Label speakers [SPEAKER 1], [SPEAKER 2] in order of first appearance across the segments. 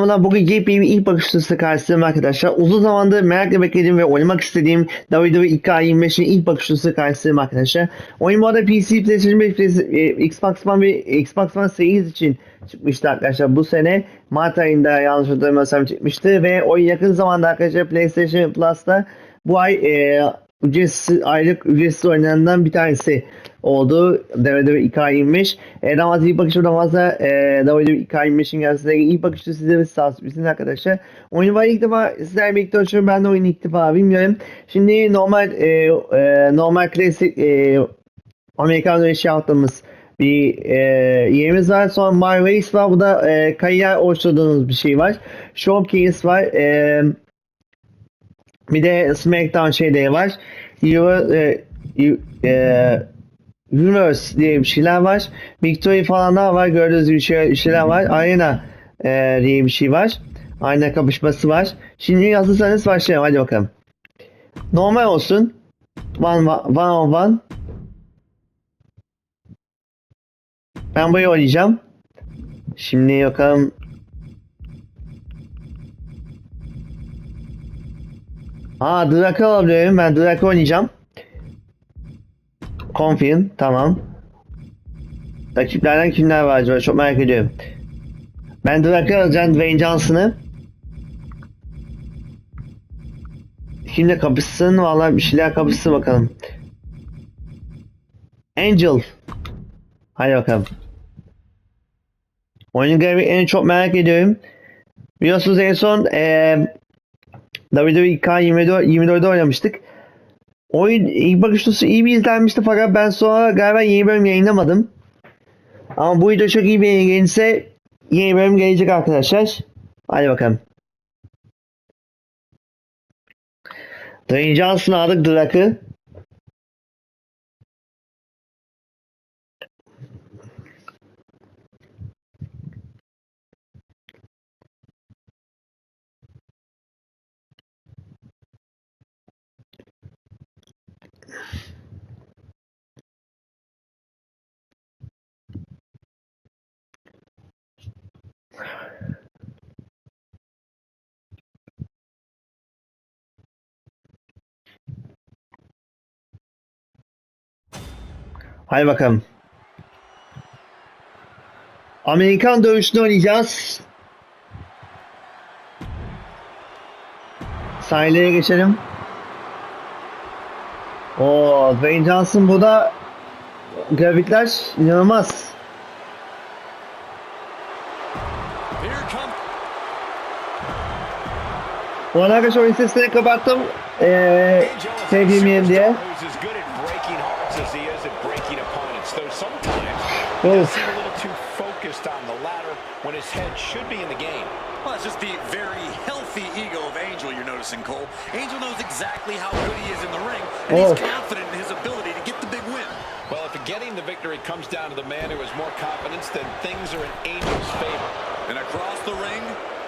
[SPEAKER 1] Ama bugün yepyeni ilk bakış açısı karşısındayım arkadaşlar. Uzun zamandır merakla beklediğim ve oynamak istediğim WWE 2K25'in ilk bakış açısı karşısındayım arkadaşlar. Oyun bu arada PC, PlayStation 5, Play- e, Xbox One ve Xbox One Series için çıkmıştı arkadaşlar. Bu sene Mart ayında yanlış hatırlamıyorsam çıkmıştı ve oyun yakın zamanda arkadaşlar PlayStation Plus'ta bu ay e, ücretsiz, aylık ücretsiz oynayanlardan bir tanesi oldu. WWE 2K25. E, daha fazla ilk bakışta daha fazla e, WWE 2K25'in gelmesine ilk bakışta size bir sağ sürprizin arkadaşlar. Oyunu var ilk defa sizlerle birlikte oynuyorum. Ben de oyunu ilk defa bilmiyorum. Şimdi normal e, e, normal klasik e, Amerikan eşya attığımız bir e, yerimiz var. Sonra My Race var. Bu da e, kariyer oluşturduğunuz bir şey var. Showcase var. E, bir de SmackDown şeyleri var. E, e, Universe diye bir şeyler var. Victory falan daha var. Gördüğünüz gibi şey, şeyler var. Arena e, diye bir şey var. Arena kapışması var. Şimdi hazırsanız başlayalım. Hadi bakalım. Normal olsun. One, one on one. Ben burayı oynayacağım. Şimdi bakalım. Aa Drake alabilirim. Ben Drake oynayacağım. Confirm. Tamam. Rakiplerden kimler var acaba? Çok merak ediyorum. Ben Drake alacağım. Dwayne Johnson'ı. Kimle kapışsın? Vallahi bir şeyler kapışsın bakalım. Angel. Hadi bakalım. Oyunun grafiklerini çok merak ediyorum. Biliyorsunuz en son eee WWE K24 24'de oynamıştık. Oyun ilk bakışta iyi bir izlenmişti fakat ben sonra galiba yeni bölüm yayınlamadım. Ama bu video çok iyi bir yayın gelirse yeni bölüm gelecek arkadaşlar. Hadi bakalım. Dwayne Johnson'ı aldık Drak'ı. Hadi bakalım. Amerikan dövüşünü oynayacağız. Sahileye geçelim. Oo, Dwayne Johnson bu da grafikler inanılmaz. Bu arada arkadaşlar oyun sesini kapattım. Ee, sevdiğim diye.
[SPEAKER 2] Though sometimes he seems a little too focused on the latter when his head should be in the game.
[SPEAKER 3] Well, it's just the very healthy ego of Angel you're noticing, Cole. Angel knows exactly how good he is in the ring, and
[SPEAKER 1] Oh.
[SPEAKER 3] he's confident in his ability to get the big win.
[SPEAKER 2] Well, if getting the victory comes down to the man who has more confidence, then things are in Angel's favor.
[SPEAKER 3] And across the ring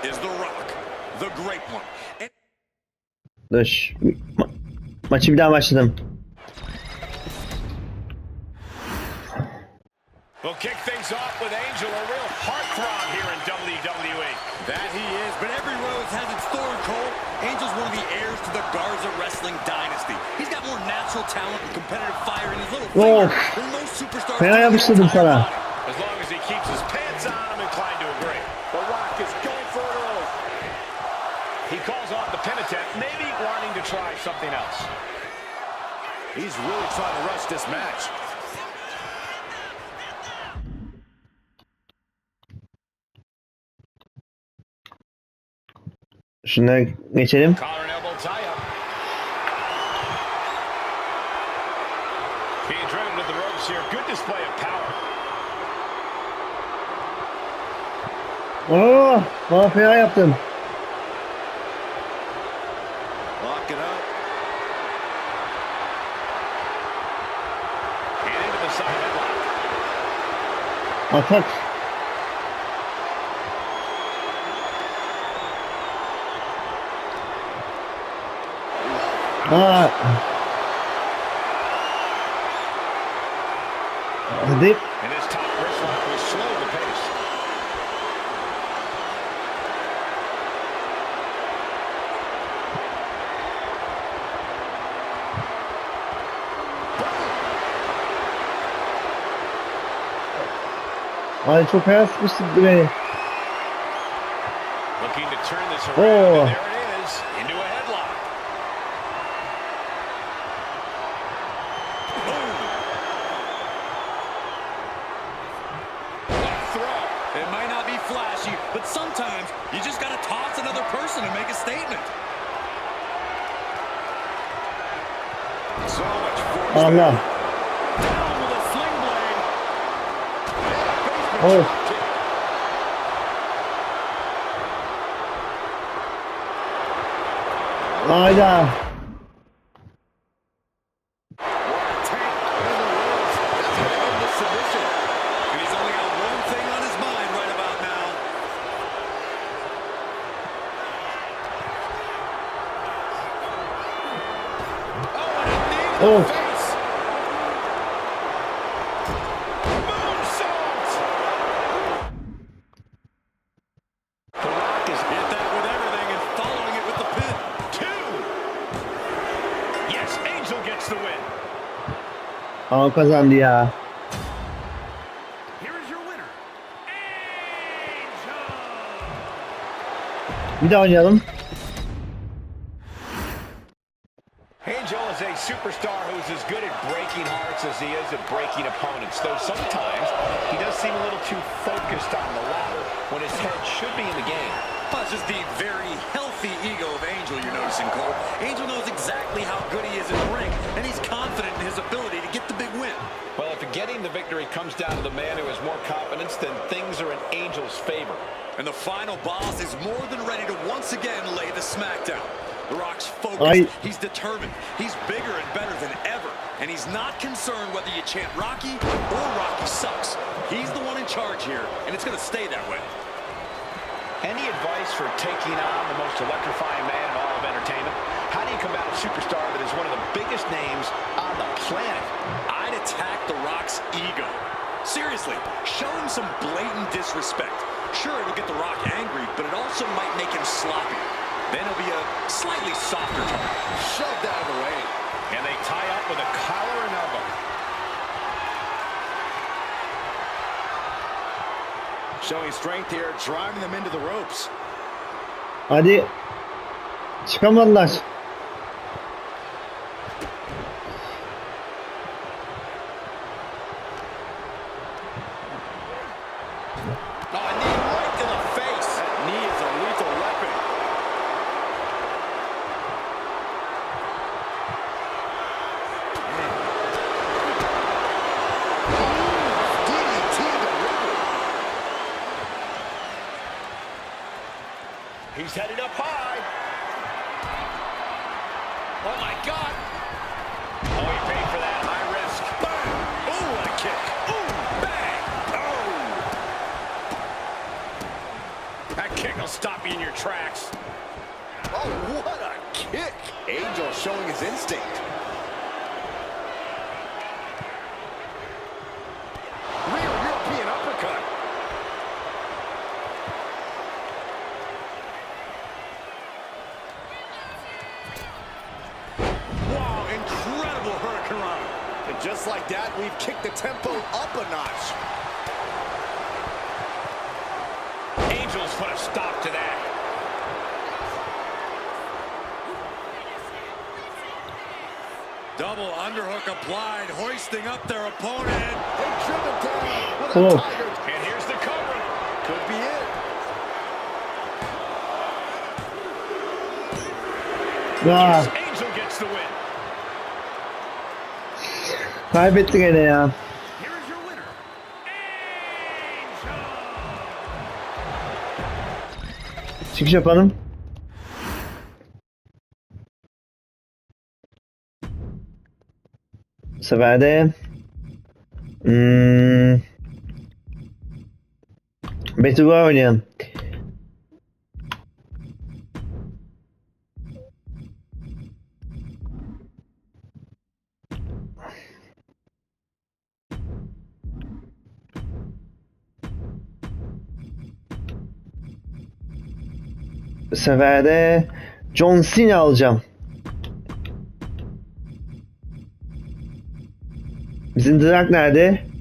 [SPEAKER 3] is The Rock, the Great One. And
[SPEAKER 1] Dur. Ma- maçı bir daha başladım.
[SPEAKER 2] We'll kick things off with Angel, a real heartthrob here in WWE.
[SPEAKER 3] that he is, but every rose has its thorn, Cole. Angel's one of the heirs to the Garza Wrestling dynasty. He's got more natural talent and competitive fire in his little finger
[SPEAKER 1] Of.
[SPEAKER 3] than most superstars.
[SPEAKER 1] Fena
[SPEAKER 3] do in their
[SPEAKER 1] yapıştırdım
[SPEAKER 3] entire
[SPEAKER 1] sana.
[SPEAKER 2] As long as he keeps his pants on, I'm inclined to agree. The Rock is going for it early. He calls off the pin attempt, maybe wanting to try something else. He's really trying to rush this match.
[SPEAKER 1] Şuna geçelim. Oo, bana fena yaptın. Atak. Aa, Hadi.
[SPEAKER 2] And his top wrist lock will slow the pace.
[SPEAKER 1] Ay çok hayal sıkıştırdı beni.
[SPEAKER 2] Looking to turn this around.
[SPEAKER 1] Oh.
[SPEAKER 2] And there it is. Into a headlock. Boom. A throw.
[SPEAKER 4] It might not be flashy, but sometimes you just got to toss another person and make a statement.
[SPEAKER 2] So much force.
[SPEAKER 1] Oh, Allah.
[SPEAKER 4] Down with a sling blade.
[SPEAKER 1] Oh.
[SPEAKER 4] oh Hayda. And
[SPEAKER 2] win.
[SPEAKER 1] Aa kazandı ya.
[SPEAKER 2] Here is your winner. Angel.
[SPEAKER 1] Bir daha oynayalım.
[SPEAKER 2] Angel is a superstar who's as good at breaking hearts as he is at breaking opponents, though sometimes he does seem a little too focused on the latter when his head should be in the game.
[SPEAKER 4] It's just the very healthy ego of Angel you're noticing, Cole. Angel knows exactly how good he is in the ring, and he's confident in his ability to get the big win.
[SPEAKER 2] Well, if getting the victory comes down to the man who has more confidence, then things are in Angel's favor.
[SPEAKER 4] And the final boss is more than ready to once again lay the smackdown. The Rock's focused.
[SPEAKER 1] Aye.
[SPEAKER 4] He's determined. He's bigger and better than ever. And he's not concerned whether you chant Rocky or Rocky sucks. He's the one in charge here, and it's going to stay that way.
[SPEAKER 2] Any advice for taking on the most electrifying man in all of entertainment? How do you combat a superstar that is one of the biggest names on the planet?
[SPEAKER 4] I'd attack The Rock's ego. Seriously, show him some blatant disrespect. Sure, it'll get The Rock angry, but it also might make him sloppy. Then he'll be a slightly softer target. Shoved out of the way.
[SPEAKER 2] And they tie up with a collar and elbow.
[SPEAKER 4] Showing strength here, driving them into the ropes.
[SPEAKER 1] Hadi. Çıkamadılar.
[SPEAKER 4] Oh, a knee right to the face. That knee is a lethal weapon.
[SPEAKER 2] He's headed up high.
[SPEAKER 4] Oh, my God.
[SPEAKER 2] Oh, he paid for that. High risk.
[SPEAKER 4] Bang. Ooh, what a kick. Ooh, bang. Oh.
[SPEAKER 2] That kick will stop you in your tracks.
[SPEAKER 4] Oh, what a kick. Angel showing his instinct. Tempo up a notch.
[SPEAKER 2] Angels put a stop to that.
[SPEAKER 4] Double underhook applied, hoisting up their opponent. They driven down with
[SPEAKER 1] Oh.
[SPEAKER 4] tiger.
[SPEAKER 2] And here's the cover.
[SPEAKER 4] Could be it.
[SPEAKER 1] Aa,
[SPEAKER 2] Angel gets the win.
[SPEAKER 1] kaybetti gene ya. Çıkış yapalım. Bu sefer de hmm, Battle oynayalım. Bu sefer de John Cena alacağım. Bizim Drak nerede?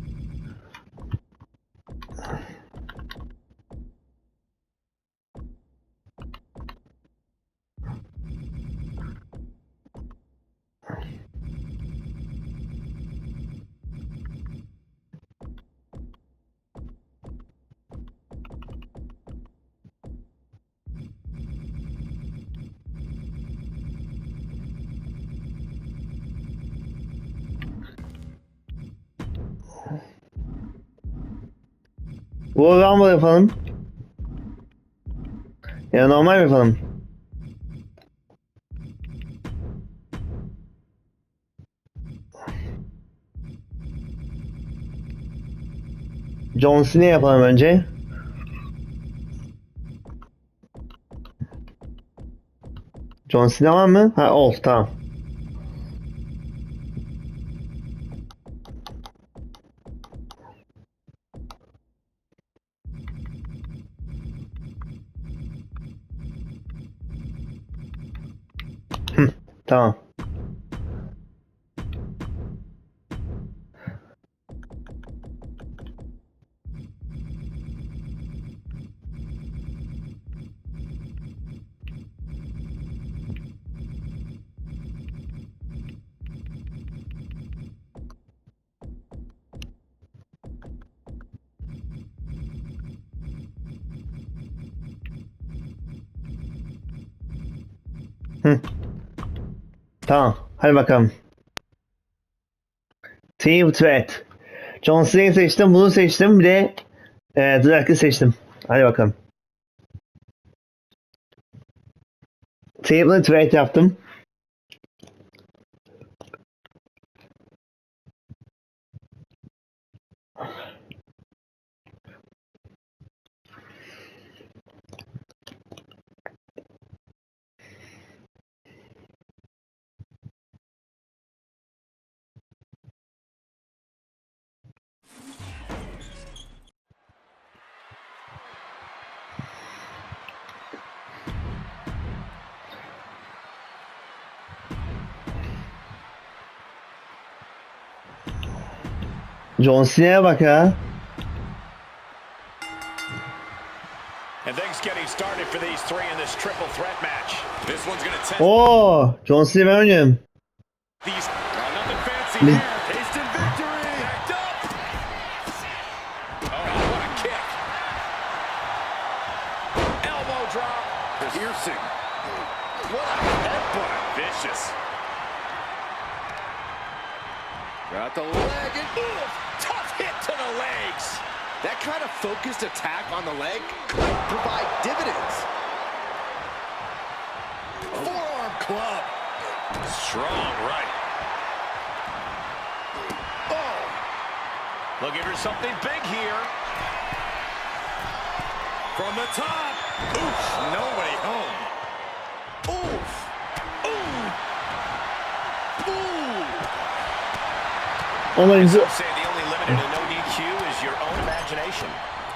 [SPEAKER 1] Royal Rumble yapalım. Ya normal yapalım? John Cena yapalım önce. John Cena var mı? Ha ol tamam. Tamam. Hı. Tamam. Hadi bakalım. Team Threat. John Cena'yı seçtim. Bunu seçtim. Bir de e, Drak'ı seçtim. Hadi bakalım. Team'le Threat yaptım. John Cena'ya bak ya.
[SPEAKER 2] And things getting started for these three in this triple threat match.
[SPEAKER 3] This one's gonna test
[SPEAKER 1] Oo, John Cena ben oynuyorum.
[SPEAKER 3] these. Oh, nothing fancy here. Instant victory. Backed up. Oh, what a kick.
[SPEAKER 2] Elbow drop.
[SPEAKER 3] Piercing. What a headbutt. Vicious. Got the leg and oof, hit to the legs.
[SPEAKER 4] That kind of focused attack on the leg could provide dividends.
[SPEAKER 3] Forearm club. Strong right.
[SPEAKER 2] Oh. Looking for something big here.
[SPEAKER 3] From the top. Oof, nobody home. Oof. Ooh. Ooh.
[SPEAKER 1] Oh my god.
[SPEAKER 2] Say only limit in a no DQ is your own imagination.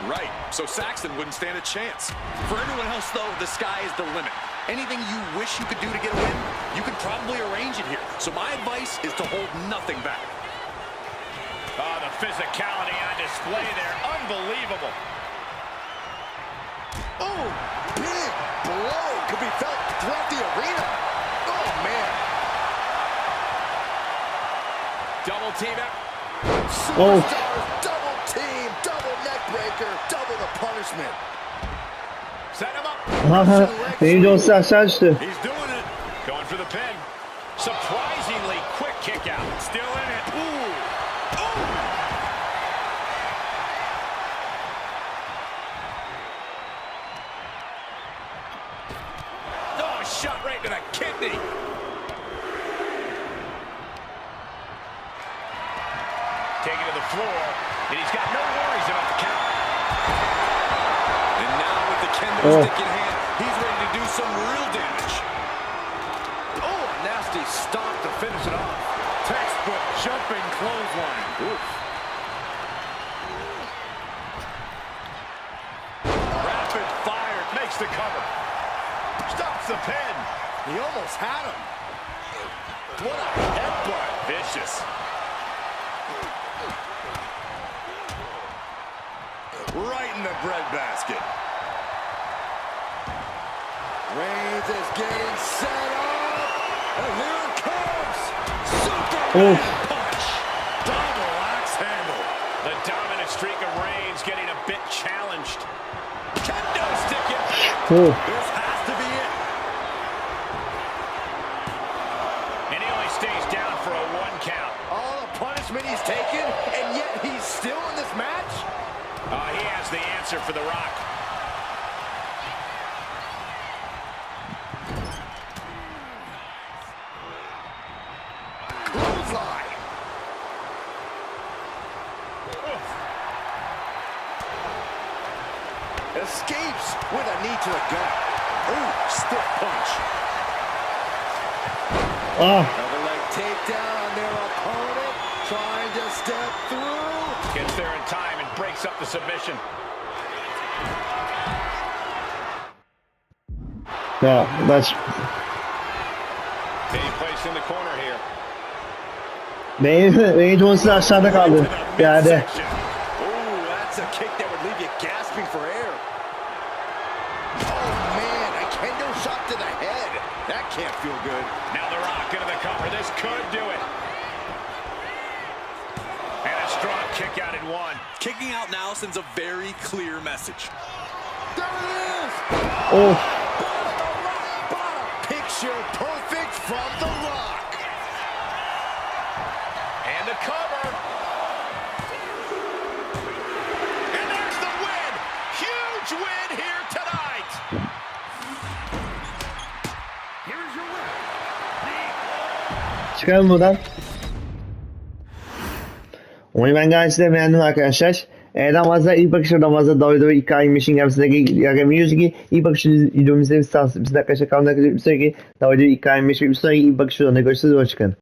[SPEAKER 3] Right, so Saxton wouldn't stand a chance. For everyone else, though, the sky is the limit. Anything you wish you could do to get a win, you could probably arrange it here. So my advice is to hold nothing back.
[SPEAKER 2] Oh, the physicality on display there. Unbelievable.
[SPEAKER 4] Oh, big blow could be felt throughout the arena. Oh, man.
[SPEAKER 2] Double team out.
[SPEAKER 1] Oh.
[SPEAKER 4] Double team, double neck breaker, double the punishment.
[SPEAKER 2] Set him up.
[SPEAKER 1] John Cena.
[SPEAKER 2] He's doing it. Going for the pin. Surprisingly quick kick out. Still in it. Ooh. And he's got no worries about the count.
[SPEAKER 3] And now with the kendo
[SPEAKER 1] Oh.
[SPEAKER 3] stick in hand, he's ready to do some real damage.
[SPEAKER 4] Oh, a nasty stomp to finish it off.
[SPEAKER 2] Textbook jumping clothesline.
[SPEAKER 4] Oof.
[SPEAKER 2] Rapid fire makes the cover. gets the pin.
[SPEAKER 4] He almost had him. What a headbutt.
[SPEAKER 2] Vicious.
[SPEAKER 4] In the breadbasket. Reigns is getting set up. And here it comes. Superman
[SPEAKER 1] Oof.
[SPEAKER 4] punch. Double axe handle.
[SPEAKER 2] The dominant streak of Reigns getting a bit challenged. Kendo stick impact.
[SPEAKER 1] Oh.
[SPEAKER 4] This has to be it.
[SPEAKER 2] And he only stays down for a one count.
[SPEAKER 4] All the punishment he's taken, and yet he's still in this match?
[SPEAKER 2] Uh, he has the answer for The Rock.
[SPEAKER 4] Bullseye. Escapes with a knee to the gut. Ooh, stiff punch.
[SPEAKER 1] Ah.
[SPEAKER 4] Another leg takedown on their opponent. Trying to step through.
[SPEAKER 2] Gets there in time and breaks up the submission.
[SPEAKER 1] Ya maç
[SPEAKER 2] Being placed in the corner here.
[SPEAKER 1] benim benim Jones'un aşağıda kaldı.
[SPEAKER 2] Into the
[SPEAKER 1] Yerde.
[SPEAKER 2] midsection.
[SPEAKER 4] That's a kick that would leave you gasping for air. Oh, man, a kendo shot to the head. That can't feel good.
[SPEAKER 2] Now The Rock into the cover. This could do it. And a strong kick out at one.
[SPEAKER 3] Kicking out now sends a very clear message.
[SPEAKER 4] There it is.
[SPEAKER 1] Of.
[SPEAKER 4] Picture perfect from The Rock.
[SPEAKER 2] And the cover. And there's the win. Huge win here tonight. Here's your winner.
[SPEAKER 1] Çıkalım buradan. Oyunu ben gayet de beğendim arkadaşlar. E, namaza i bakışa namaza doğru iki ay mişin yapsındaki yakam yüzüki i bakışa idumizde bir sahası bizde kaşa kalmak bir sonraki doğru iki ay mişin bir sonraki i bakışa ona göre sözü çıkan.